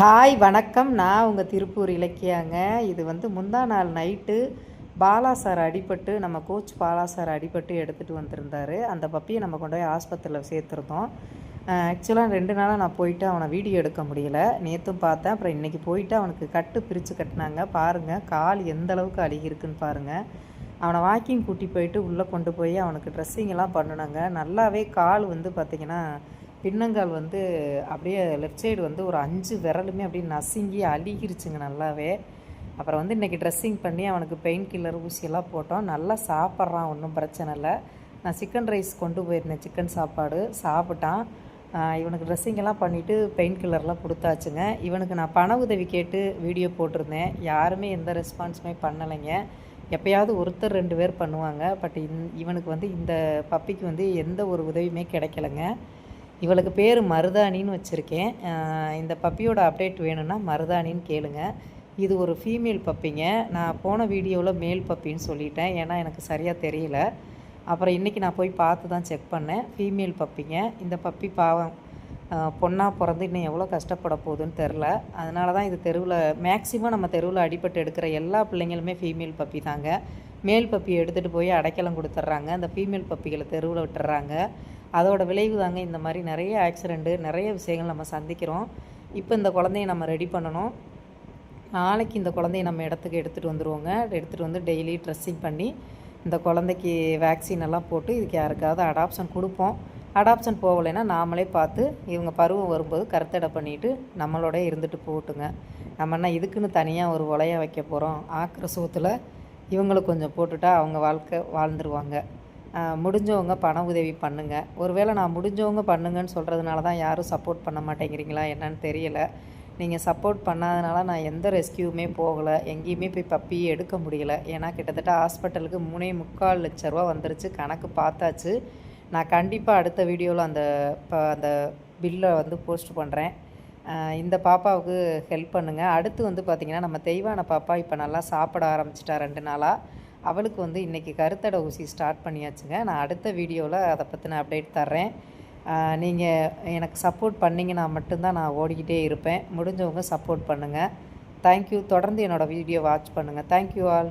Hi வணக்கம். நான் உங்கள் திருப்பூர் இலக்கியாங்க. இது வந்து முந்தா நாள் நைட்டு பாலா சார் அடிபட்டு நம்ம கோச் பாலா சார் அடிபட்டு எடுத்துகிட்டு வந்திருந்தார். அந்த பப்பியை நம்ம கொண்டு போய் ஆஸ்பத்திரியில் சேர்த்துருந்தோம். ஆக்சுவலாக ரெண்டு நாளாக நான் போயிட்டு அவனை வீடியோ எடுக்க முடியல. நேற்றும் பார்த்தேன். அப்புறம் இன்றைக்கி போயிட்டு அவனுக்கு கட்டு பிரித்து கட்டினாங்க. பாருங்கள் கால் எந்த அளவுக்கு அழுகி இருக்குன்னு பாருங்கள் அவனை வாக்கிங் கூட்டி போயிட்டு உள்ளே கொண்டு போய் அவனுக்கு ட்ரெஸ்ஸிங்கெல்லாம் பண்ணினாங்க. நல்லாவே கால் வந்து பார்த்திங்கன்னா பின்னங்கால் வந்து அப்படியே லெஃப்ட் சைடு வந்து ஒரு அஞ்சு விரலுமே அப்படியே நசுங்கி அழுகிருச்சுங்க நல்லாவே. அப்புறம் வந்து இன்றைக்கி ட்ரெஸ்ஸிங் பண்ணி அவனுக்கு பெயின் கில்லர் ஊசியெல்லாம் போட்டோம். நல்லா சாப்பிட்றான் ஒன்றும் பிரச்சனை இல்லை. நான் சிக்கன் ரைஸ் கொண்டு போயிருந்தேன் சிக்கன் சாப்பாடு. சாப்பிட்டான். இவனுக்கு ட்ரெஸ்ஸிங்கெல்லாம் பண்ணிவிட்டு பெயின் கில்லர்லாம் கொடுத்தாச்சுங்க. இவனுக்கு நான் பண உதவி கேட்டு வீடியோ போட்டிருந்தேன். யாருமே எந்த ரெஸ்பான்ஸுமே பண்ணலைங்க. எப்பயாவது ஒருத்தர் ரெண்டு பேர் பண்ணுவாங்க. பட் இந் இவனுக்கு வந்து இந்த பப்பிக்கு வந்து எந்த ஒரு உதவியுமே கிடைக்கலங்க. இவளுக்கு பேர் மருதாணின்னு வச்சுருக்கேன். இந்த பப்பியோட அப்டேட் வேணும்னா மருதாணின்னு கேளுங்க. இது ஒரு ஃபீமேல் பப்பிங்க நான் போன வீடியோவில் மேல் பப்பின்னு சொல்லிட்டேன். ஏன்னா எனக்கு சரியாக தெரியல. அப்புறம் இன்றைக்கி நான் போய் பார்த்து தான் செக் பண்ணேன். ஃபீமேல் பப்பிங்க இந்த பப்பி பாவம் பொண்ணாக பிறந்து இன்னும் எவ்வளோ கஷ்டப்பட போகுதுன்னு தெரில அதனால தான் இது தெருவில் மேக்ஸிமம் நம்ம தெருவில் அடிபட்டு எடுக்கிற எல்லா பிள்ளைங்களுமே ஃபீமேல் பப்பி தாங்க. மேல் பப்பி எடுத்துகிட்டு போய் அடைக்கலம் கொடுத்துட்றாங்க. அந்த ஃபீமேல் பப்பிகளை தெருவில் விட்டுறாங்க அதோட விளைவு தாங்க இந்த மாதிரி நிறைய ஆக்சிடெண்ட்டு நிறைய விஷயங்கள் நம்ம சந்திக்கிறோம். இப்போ இந்த குழந்தைய நம்ம ரெடி பண்ணணும். நாளைக்கு இந்த குழந்தைய நம்ம இடத்துக்கு எடுத்துகிட்டு வந்துடுவோங்க எடுத்துகிட்டு வந்து டெய்லி ட்ரெஸ்ஸிங் பண்ணி இந்த குழந்தைக்கு வேக்சின் எல்லாம் போட்டு இதுக்கு யாருக்காவது அடாப்ஷன் கொடுப்போம். அடாப்ஷன் போகலைன்னா நாமளே பார்த்து இவங்க பருவம் வரும்போது கருத்தடை பண்ணிவிட்டு நம்மளோட இருந்துட்டு போட்டுங்க நம்ம என்ன இதுக்குன்னு தனியாக ஒரு உலைய வைக்க போகிறோம் ஆக்கிற சோத்தில் இவங்களுக்கு கொஞ்சம் போட்டுட்டா அவங்க வாழ்க்கை வாழ்ந்துருவாங்க. முடிஞ்சவங்க பண உதவி பண்ணுங்கள் ஒருவேளை நான் முடிஞ்சவங்க பண்ணுங்கன்னு சொல்கிறதுனால தான் யாரும் சப்போர்ட் பண்ண மாட்டேங்கிறீங்களா என்னன்னு தெரியல. நீங்கள் சப்போர்ட் பண்ணாதனால நான் எந்த ரெஸ்கியூமே போகலை. எங்கேயுமே போய் பப்பியை எடுக்க முடியல. ஏன்னா கிட்டத்தட்ட ஹாஸ்பிட்டலுக்கு மூணே முக்கால் லட்ச ரூபா வந்துருச்சு. கணக்கு பார்த்தாச்சு. நான் கண்டிப்பாக அடுத்த வீடியோவில் அந்த இப்போ அந்த பில்லை வந்து போஸ்ட் பண்ணுறேன் இந்த பாப்பாவுக்கு ஹெல்ப் பண்ணுங்கள் அடுத்து வந்து பார்த்திங்கன்னா நம்ம தெய்வான பாப்பா இப்போ நல்லா சாப்பிட ஆரம்பிச்சிட்டா ரெண்டு நாளாக அவளுக்கு வந்து இன்றைக்கி கருத்தடை ஊசி ஸ்டார்ட் பண்ணியாச்சுங்க. நான் அடுத்த வீடியோவில் அதை பற்றின அப்டேட் தர்றேன். நீங்கள் எனக்கு சப்போர்ட் பண்ணிங்கன்னா மட்டும்தான் நான் ஓடிக்கிட்டே இருப்பேன். முடிஞ்சவங்க சப்போர்ட் பண்ணுங்கள் தேங்க்யூ தொடர்ந்து என்னோடய வீடியோ வாட்ச் பண்ணுங்கள் தேங்க்யூ ஆல்